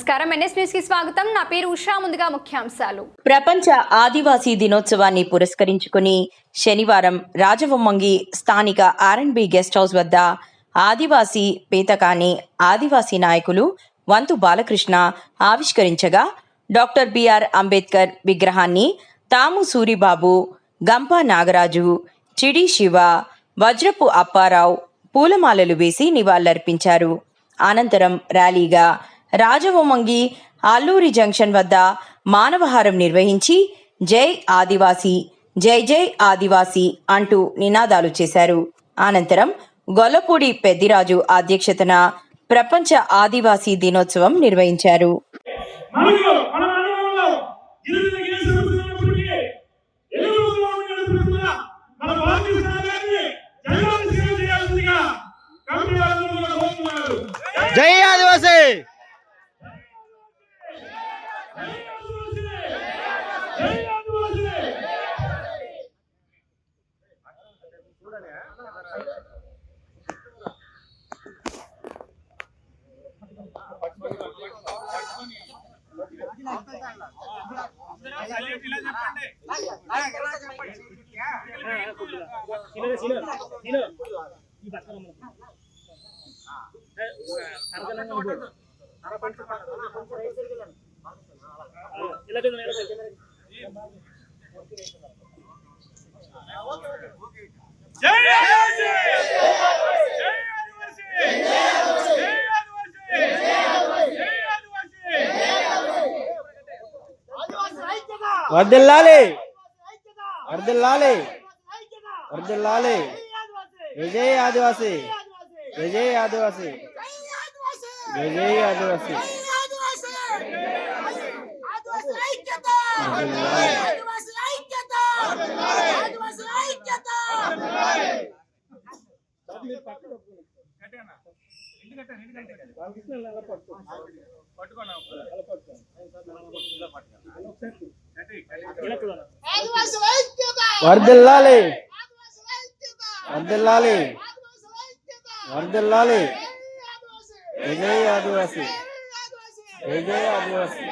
నమస్కారం. ఎన్ఎస్ న్యూస్కి స్వాగతం. నా పేరు ఉషా. ముందుగా ముఖ్యాంశాలు. ప్రపంచ ఆదివాసీ దినోత్సవాన్ని పురస్కరించుకుని శనివారం రాజవొమ్మంగి స్థానిక ఆర్ఎండ్బి గెస్ట్ హౌస్ వద్ద ఆదివాసీ పీతకాని ఆదివాసీ నాయకులు వంతు బాలకృష్ణ ఆవిష్కరించగా డాక్టర్ బిఆర్ అంబేద్కర్ విగ్రహాన్ని తాము సూరిబాబు గంప నాగరాజు చిడి శివ వజ్రపు అప్పారావు పూలమాలలు వేసి నివాళులర్పించారు. అనంతరం ర్యాలీగా రాజవొమ్మంగి అల్లూరి జంక్షన్ వద్ద మానవహారం నిర్వహించి జై ఆదివాసీ జై జై ఆదివాసీ అంటూ నినాదాలు చేశారు. అనంతరం గొల్లపూడి పెద్దిరాజు అధ్యక్షతన ప్రపంచ ఆదివాసీ దినోత్సవం నిర్వహించారు. జై ఆదివాసీ జై ఆదివాసీ జై ఆదివాసీ జై ఆదివాసీ వర్దిల్లాలి వర్దిల్లాలి వర్దిల్లాలి విజయ్ ఆదివాసీ. విజయ్ ఆదివాసీ. విజయ్ ఆదివాసీ. వర్దిల్లాలి. వర్దిల్లాలి. వర్దిల్లాలి. విజయ్ ఆదివాసి. విజయ్ ఆదివాసి.